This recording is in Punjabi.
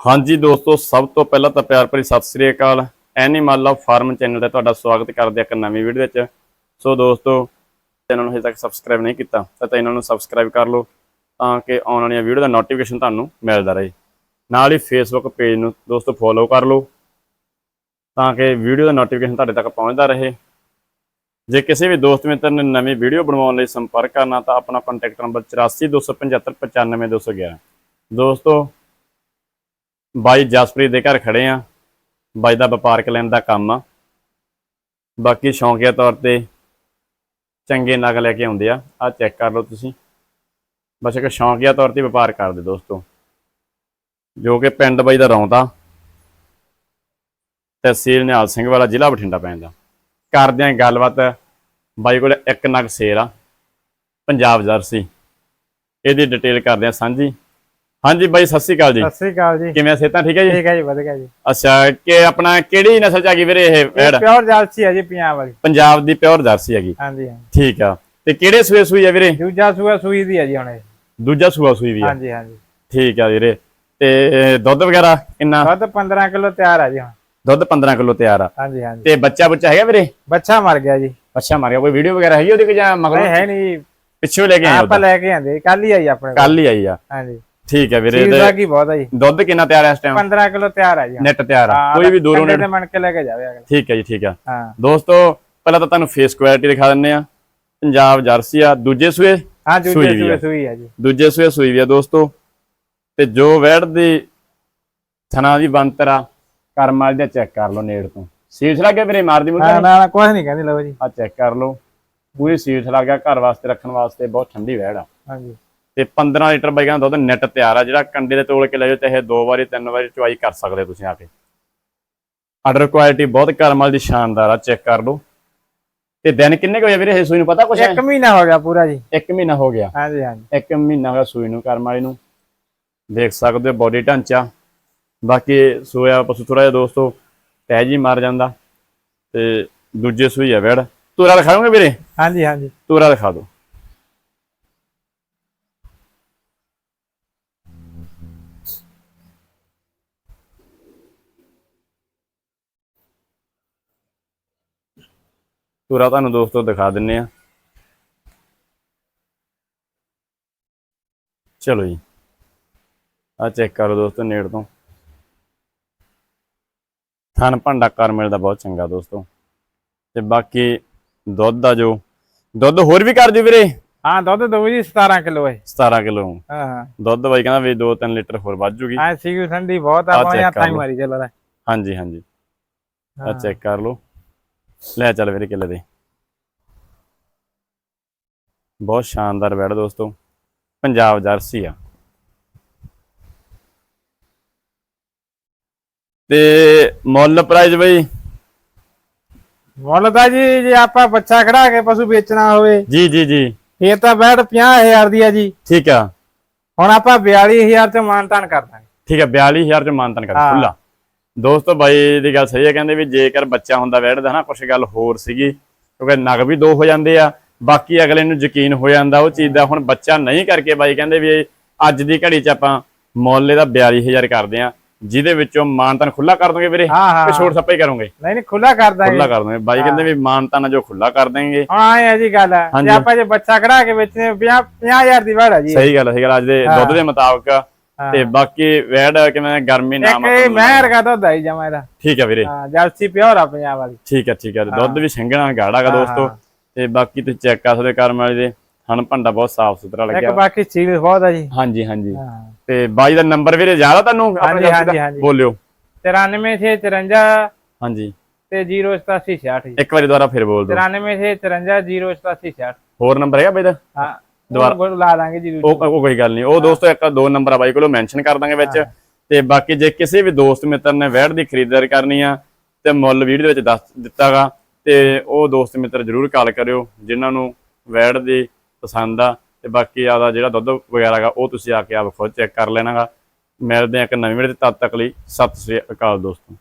ਹਾਂਜੀ ਦੋਸਤੋ, ਸਭ ਤੋਂ ਪਹਿਲਾਂ ਤਾਂ ਪਿਆਰ ਭਰੀ Sat Sri Akal. Animal of farm channel ਤੇ ਤੁਹਾਡਾ ਸਵਾਗਤ ਕਰਦੇ ਇੱਕ ਨਵੀਂ ਵੀਡੀਓ ਵਿੱਚ। ਸੋ ਦੋਸਤੋ ਚੈਨਲ ਨੂੰ ਹਜੇ ਤੱਕ ਸਬਸਕ੍ਰਾਈਬ ਨਹੀਂ ਕੀਤਾ, ਤਾਂ ਚੈਨਲ ਨੂੰ ਸਬਸਕ੍ਰਾਈਬ ਕਰ ਲਓ, ਤਾਂ ਕਿ ਆਉਣ ਵਾਲੀਆਂ ਵੀਡੀਓ ਦਾ ਨੋਟੀਫਿਕੇਸ਼ਨ ਤੁਹਾਨੂੰ ਮਿਲਦਾ ਰਹੇ। ਨਾਲ ਹੀ ਫੇਸਬੁੱਕ ਪੇਜ ਨੂੰ ਦੋਸਤੋ ਫੋਲੋ ਕਰ ਲਓ, ਤਾਂ ਕਿ ਵੀਡੀਓ ਦਾ ਨੋਟੀਫਿਕੇਸ਼ਨ ਤੁਹਾਡੇ ਤੱਕ ਪਹੁੰਚਦਾ ਰਹੇ। ਜੇ ਕਿਸੇ ਵੀ ਦੋਸਤ ਮਿੱਤਰ ਨੇ ਨਵੀਂ ਵੀਡੀਓ ਬਣਵਾਉਣ ਲਈ ਸੰਪਰਕ ਕਰਨਾ, ਤਾਂ ਆਪਣਾ ਕੰਟੈਕਟ ਨੰਬਰ 8427595211 ਦੋਸਤੋ ਬਾਈ ਜਸਪ੍ਰੀਤ ਦੇ ਘਰ ਖੜੇ ਆ। ਬਾਈ ਦਾ ਵਪਾਰਕ ਲੈਣ ਦਾ ਕੰਮ ਆ। ਬਾਕੀ ਸ਼ੌਂਕੀਆ ਤੌਰ ਤੇ ਚੰਗੇ ਨਗ ਲੈ ਕੇ ਆਉਂਦੇ ਆ। ਆ ਚੈੱਕ ਕਰ ਲਓ ਤੁਸੀਂ। ਬਸ ਇੱਕ ਸ਼ੌਂਕੀਆ ਤੌਰ ਤੇ ਵਪਾਰ ਕਰਦੇ ਦੋਸਤੋ। ਜੋ ਕਿ ਪਿੰਡ ਬਾਈ ਦਾ ਰੌਂਦਾ ਤਹਿਸੀਲ ਨਿਹਾਲ ਸਿੰਘ ਵਾਲਾ ਜ਼ਿਲ੍ਹਾ ਬਠਿੰਡਾ ਪੈਂਦਾ। ਕਰਦੇ ਆਂ ਗੱਲਬਾਤ। ਬਾਈ ਕੋਲ ਇੱਕ ਨਗ ਸੇਲ ਆ। ਪੰਜਾਬ ਜਰਸੀ। ਇਹਦੀ ਡਿਟੇਲ ਕਰਦੇ ਆ ਸਾਂਝੀ। ਹਾਂਜੀ ਬਾਈ ਸਤਿ ਸ਼੍ਰੀ ਅਕਾਲ ਜੀ। ਸਤਿ ਸ੍ਰੀ ਅਕਾਲ ਜੀ। ਕਿਵੇਂ ਸਿਹਤਾਂ ਠੀਕ ਹੈ ਜੀ? ਠੀਕ ਹੈ ਜੀ ਵਧੀਆ ਜੀ। ਅੱਛਾ ਕਿ ਆਪਣਾ ਕਿਹੜੀ ਨਸਲ ਚ ਆ ਗਈ ਵੀਰੇ ਇਹ ਵੈੜ? ਪਿਓਰ ਜਾਲਸੀ ਹੈ ਜੀ ਪੰਜਾਬ ਵਾਲੀ। ਪੰਜਾਬ ਦੀ ਪਿਓਰ ਜਰਸੀ ਹੈਗੀ। ਹਾਂਜੀ ਹਾਂ ਠੀਕ ਆ। ਤੇ ਕਿਹੜੇ ਸੂਏ ਸੂਈ ਆ ਵੀਰੇ? ਦੂਜਾ ਸੂਆ ਸੂਈ ਦੀ ਹੈ ਜੀ ਹੁਣ ਇਹ। ਦੂਜਾ ਸੂਆ ਸੂਈ ਵੀ ਆ। ਹਾਂਜੀ ਹਾਂਜੀ। ਠੀਕ ਆ ਵੀਰੇ। ਤੇ ਦੁੱਧ ਵਗੈਰਾ ਕਿੰਨਾ? ਦੁੱਧ 15 ਕਿਲੋ ਤਿਆਰ ਹੈ ਜੀ ਹੁਣ। ਦੁੱਧ 15 ਕਿਲੋ ਤਿਆਰ ਆ। ਹਾਂਜੀ ਹਾਂਜੀ। ਤੇ ਬੱਚਾ ਬੁੱਚਾ ਹੈਗਾ ਵੀਰੇ? ਬੱਚਾ ਮਰ ਗਿਆ ਜੀ। ਅੱਛਾ ਮਾਰਿਆ ਕੋਈ ਵੀਡੀਓ ਵਗੈਰਾ ਹੈਗੀ ਉਹਦੀ ਕਿ ਜਾਂ ਮਗਰ ਹੈ ਨਹੀਂ। ਪਿੱਛੇ ਲੈ ਕੇ ਆਏ ਆਪਾਂ ਲੈ ਕੇ ਆਂਦੇ। ਕੱਲ ਹੀ ਆਈ ਆਪਣੇ ਕੱਲ। ਹੀ ਆਈ ਆ। ਹਾਂਜੀ। ਠੀਕ ਆ ਵੀਰੇ ਚੀਜ਼ ਤੇ ਦਾ ਕੀ ਬਹੁਤ ਹੈ ਜੀ। ਦੁੱਧ ਕਿੰਨਾ ਤਿਆਰ ਆ ਇਸ ਟਾਈਮ 15 ਕਿਲੋ ਤਿਆਰ ਹੈ ਜੀ। ਨੈਟ ਤਿਆਰ ਆ। ਹਾਂ, ਕੋਈ ਵੀ ਦੂਰੋਂ ਤੇ ਮਣ ਕੇ ਲੈ ਕੇ ਜਾਵੇ ਅਗਲਾ। ਠੀਕ ਹੈ ਜੀ ਠੀਕ ਆ ਹਾਂ। ਦੋਸਤੋ ਪਹਿਲਾਂ ਤਾਂ ਤੁਹਾਨੂੰ ਫੇਸ ਕੁਆਲਿਟੀ ਦਿਖਾ ਦਿੰਨੇ ਆ ਪੰਜਾਬ ਜਰਸੀ ਆ ਦੂਜੇ ਸੂਏ ਹਾਂ ਦੂਜੇ ਆ। ਸੂਏ ਸੂਈ ਹੈ ਜੀ। ਦੂਜੇ ਸੂਏ ਸੂਈ ਵੀ ਆ ਦੋਸਤੋ। ਤੇ ਜੋ ਵੈੜ ਦੀ ਥਣਾ ਦੀ ਬੰਤਰ ਆ ਕਰਮ ਵਾਲੀ ਦਾ ਚੈੱਕ ਕਰ ਲਓ ਨੇੜ ਤੋਂ। ਸੀਟ ਲੱਗੇ ਵੀਰੇ ਮਾਰਦੀ ਹਾਂ ਮੁੱਦਾ ਨਾ ਨਾ ਕੁਝ ਨਹੀਂ ਕਹਿੰਦੀ ਲਓ ਜੀ। ਆ ਚੈੱਕ ਕਰ ਲਓ। ਪੂਰੀ ਸੀਟ ਲੱਗ ਘਰ ਵਾਸਤੇ ਰੱਖਣ ਵਾਸਤੇ ਬਹੁਤ ਠੰਡੀ ਵੈੜ ਆ। ਹਾਂਜੀ। ਤੇ 15 ਲੀਟਰ ਬਾਈ ਕਹਿੰਦਾ ਦੁੱਧ ਨੈਟ ਤਿਆਰ ਆ ਜਿਹੜਾ ਕੰਡੇ ਦੇ ਤੋਲ ਕੇ ਲੈ ਜਾਓ ਚਾਹੇ ਦੋ ਵਾਰੀ ਤਿੰਨ ਵਾਰੀ ਚੁਆਈ ਕਰ ਸਕਦੇ ਹੋ ਤੁਸੀਂ ਆ ਕੇ। ਆਰਡਰ ਕੁਆਲਿਟੀ ਬਹੁਤ ਕਰਮਲ ਦੀ ਸ਼ਾਨਦਾਰ ਆ ਚੈੱਕ ਕਰ ਲਓ। ਤੇ ਦਿਨ ਕਿੰਨੇ ਹੋਏ ਵੀਰੇ ਇਹ ਸੂਈ ਨੂੰ ਪਤਾ ਕੁਛ ਇੱਕ ਮਹੀਨਾ ਹੋ ਗਿਆ ਪੂਰਾ ਜੀ। ਇੱਕ ਮਹੀਨਾ ਹੋ ਗਿਆ। ਹਾਂਜੀ ਹਾਂਜੀ। ਇੱਕ ਮਹੀਨਾ ਹੋਇਆ ਸੂਈ ਨੂੰ ਕਰਮ ਵਾਲੀ ਨੂੰ। ਦੇਖ ਸਕਦੇ ਹੋ ਬੋਡੀ ਢਾਂਚਾ। ਬਾਕੀ ਸੋਇਆ ਪਸ਼ੂ ਥੋੜਾ ਜਿਹਾ ਦੋਸਤੋ ਤਹਿ ਜੀ ਮਾਰ ਜਾਂਦਾ। ਤੇ ਦੂਜੇ ਸੂਈ ਆ ਵੜ ਤੂਰਾ ਦਿਖਾਓਗੇ ਵੀਰੇ? ਹਾਂਜੀ ਹਾਂਜੀ। ਤੂਰਾ ਦਿਖਾ ਦਿਓ। ਤੂਰਾ ਤੁਹਾਨੂੰ ਦੋਸਤੋ ਦਿਖਾ ਦਿੰਨੇ ਆ। ਚਲੋ ਜੀ। ਆ ਚੈੱਕ ਕਰੋ ਦੋਸਤੋ ਨੇੜ ਤੋਂ। ਥਣ ਭੰਡਾ ਕਰ ਮਿਲਦਾ ਬਹੁਤ ਚੰਗਾ ਦੋਸਤੋ। ਤੇ ਬਾਕੀ ਦੁੱਧ ਦਾ ਜੋ। ਦੁੱਧ ਹੋਰ ਵੀ ਕਰ ਦਿਓ ਵੀਰੇ। ਹਾਂ ਦੁੱਧ ਦੋ ਜੀ 17 ਕਿਲੋ ਹੈ। 17 ਕਿਲੋ। ਹਾਂ ਹਾਂ। ਦੁੱਧ ਬਾਈ ਕਹਿੰਦਾ ਵੀ 2-3 ਲੀਟਰ ਹੋਰ ਵੱਧ ਜੂਗੀ। ਆ ਸੀਗੀ ਠੰਡੀ ਬਹੁਤ ਆ ਆਹ ਪਾਣੀ check ਕਰ ਹੱਥਾਂ ਹੀ। ਮਾਰੀ ਚੱਲਦਾ। ਹਾਂਜੀ ਹਾਂਜੀ। ਆ ਹਾਂ। ਚੈੱਕ ਕਰ ਲਓ। ਲੈ ਚੱਲ ਵੀਰੇ ਕਿੱਲੇ ਦੇ। ਬਹੁਤ ਸ਼ਾਨਦਾਰ ਬੈੜ ਦੋਸਤੋ। ਪੰਜਾਬ ਜਰਸੀ ਆ। ਤੇ ਮੁੱਲ ਪ੍ਰਾਈਸ ਬਈ? ਮੁੱਲ ਤਾਂ ਜੀ ਜੇ ਆਪਾਂ ਬੱਚਾ ਖੜਾ ਕੇ ਪਸ਼ੂ ਵੇਚਣਾ ਹੋਵੇ। ਜੀ ਜੀ ਜੀ। ਫੇਰ ਤਾਂ ਬੈਠ 50000 ਦੀ ਆ ਜੀ। ਠੀਕ ਆ। ਹੁਣ ਆਪਾਂ 42000 ਤੇ ਮਾਨਤਾਨ ਕਰ ਦਾਂਗੇ। ਠੀਕ ਹੈ 42000 ਚ ਮਾਨਤਨ ਕਰ। ਖੁੱਲਾ ਦੋਸਤੋ ਬਾਈ ਦੀ ਗੱਲ ਸਹੀ ਹੈ ਕਹਿੰਦੇ ਵੀ ਜੇਕਰ ਬੱਚਾ ਹੁੰਦਾ ਵੈੜਦਾ ਨਾ ਕੁਛ ਗੱਲ ਹੋਰ ਸੀਗੀ ਕਿਉਂਕਿ ਨਗ ਵੀ ਦੋ ਹੋ ਜਾਂਦੇ ਆ ਬਾਕੀ ਅਗਲੇ ਨੂੰ ਯਕੀਨ ਹੋ ਜਾਂਦਾ ਉਹ ਚੀਜ਼ ਦਾ ਹੁਣ ਬੱਚਾ ਨਹੀਂ ਕਰਕੇ ਬਾਈ ਕਹਿੰਦੇ ਵੀ ਅੱਜ ਦੀ ਘੜੀ 'ਚ ਆਪਾਂ ਮੁੱਲ ਇਹਦਾ 42000 ਕਰਦੇ ਆ ਜਿਹਦੇ ਵਿੱਚੋਂ ਮਾਨਤਨ ਖੁੱਲਾ ਕਰ ਦੋਗੇ ਵੀਰੇ? ਹਾਂ ਹਾਂ। ਕਿ ਛੋਟ ਸੱਪਾ ਹੀ ਕਰੋਗੇ? ਨਹੀਂ ਨਹੀਂ ਖੁੱਲਾ ਕਰ ਦਾਂਗੇ। ਖੁੱਲਾ ਕਰ ਦੋਗੇ। ਬਾਈ ਕਹਿੰਦੇ ਵੀ ਮਾਨਤਨ ਜੋ ਖੁੱਲਾ ਕਰ ਦੇਣਗੇ। ਆਏ ਆ ਜੀ ਗੱਲ। ਜੇ ਆਪਾਂ ਜੇ ਬੱਚਾ ਖੜਾ ਕੇ ਵੇਚਨੇ 50000 ਦੀ ਵਾੜ ਜੀ। ਸਹੀ ਗੱਲ ਹੈ ਸਹੀ ਗੱਲ ਅੱਜ ਦੇ ਹਾਂ। ਦੁੱਧ ਦੇ ਮੁਤਾਬਕ ਹਾਂ। ਤੇ ਬਾਕੀ ਵੈੜ ਕਿਵੇਂ ਗਰਮੀ ਨਾ ਇੱਕ ਇਹ ਮਹਿਰ ਦਾ ਦੁੱਧ ਆਈ ਜਮਾ ਇਹਦਾ। ਠੀਕ ਹੈ ਵੀਰੇ। ਹਾਂ ਜਰਸੀ ਪਿਓਰ ਆ ਪੰਜਾਬ ਵਾਲੀ। ਠੀਕ ਹੈ ਠੀਕ ਹੈ। ਦੁੱਧ ਵੀ ਸਿੰਘਣਾ ਗਾੜਾਗਾ ਦੋਸਤੋ। ਤੇ ਬਾਕੀ ਤੁਸੀਂ ਚੈੱਕ ਕਰ ਸਕਦੇ ਕਰਮ ਵਾਲੇ ਦੇ। ਹਣ ਭੰਡਾ ਬਹੁਤ ਸਾਫ਼ ਸੁਥਰਾ ਇੱਕ ਲੱਗਿਆ। ਬਾਕੀ ਚੀਜ਼ ਬਹੁਤ ਆ ਜੀ। ਹਾਂਜੀ ਹਾਂਜੀ। ਤੇ ਬਾਈ ਦਾ ਨੰਬਰ ਵੀਰੇ ਜ਼ਿਆਦਾ ਤੁਹਾਨੂੰ? ਹਾਂਜੀ, ਹਾਂਜੀ? ਹਾਂਜੀ। ਬੋਲਿਓ। 93654 ਹਾਂਜੀ। ਤੇ 08766 ਇੱਕ ਵਾਰੀ ਦੁਬਾਰਾ ਫਿਰ ਬੋਲ ਦਿਓ। 93654 08766 ਹੋਰ ਨੰਬਰ ਹੈਗਾ ਬਾਈ ਦਾ? ਹਾਂ। ਦੁਬਾਰਾ- ਦੁਬਾਰਾ ਲਾ ਦਾਂਗੇ ਜੀ ਉਹ ਉਹ ਕੋਈ ਗੱਲ ਨਹੀਂ। ਉਹ ਦੋਸਤੋ ਇੱਕ ਦੋ ਨੰਬਰ ਆ ਬਾਈ ਕੋਲੋਂ ਮੈਂਸ਼ਨ ਕਰ ਦਾਂਗੇ ਵਿੱਚ। ਤੇ ਬਾਕੀ ਜੇ ਕਿਸੇ ਵੀ ਦੋਸਤ ਮਿੱਤਰ ਨੇ ਵੈੜ ਦੀ ਖਰੀਦਦਾਰੀ ਕਰਨੀ ਆ ਤੇ ਮੁੱਲ ਵੀਡੀਓ ਦੇ ਵਿੱਚ ਦੱਸ ਦਿੱਤਾਗਾ ਤੇ ਉਹ ਦੋਸਤ ਮਿੱਤਰ ਜਰੂਰ ਕਾਲ ਕਰਿਓ ਜਿਨ੍ਹਾਂ ਨੂੰ ਵੈੜ ਦੀ ਪਸੰਦ ਆ। ਤੇ ਬਾਕੀ ਆਦਾ ਜਿਹੜਾ ਦੁੱਧ ਵਗੈਰਾ ਗਾ ਉਹ ਤੁਸੀਂ ਆ ਕੇ ਆਪ ਖੁਦ ਚੈੱਕ ਕਰ ਲੈਣਾਗਾ। ਮਿਲਦੇ ਆ ਇੱਕ ਨਵੀਂ ਵੀਡੀਓ ਤੇ ਤਦ ਤੱਕ ਲਈ ਸਤਿ ਸ੍ਰੀ ਅਕਾਲ ਦੋਸਤੋ।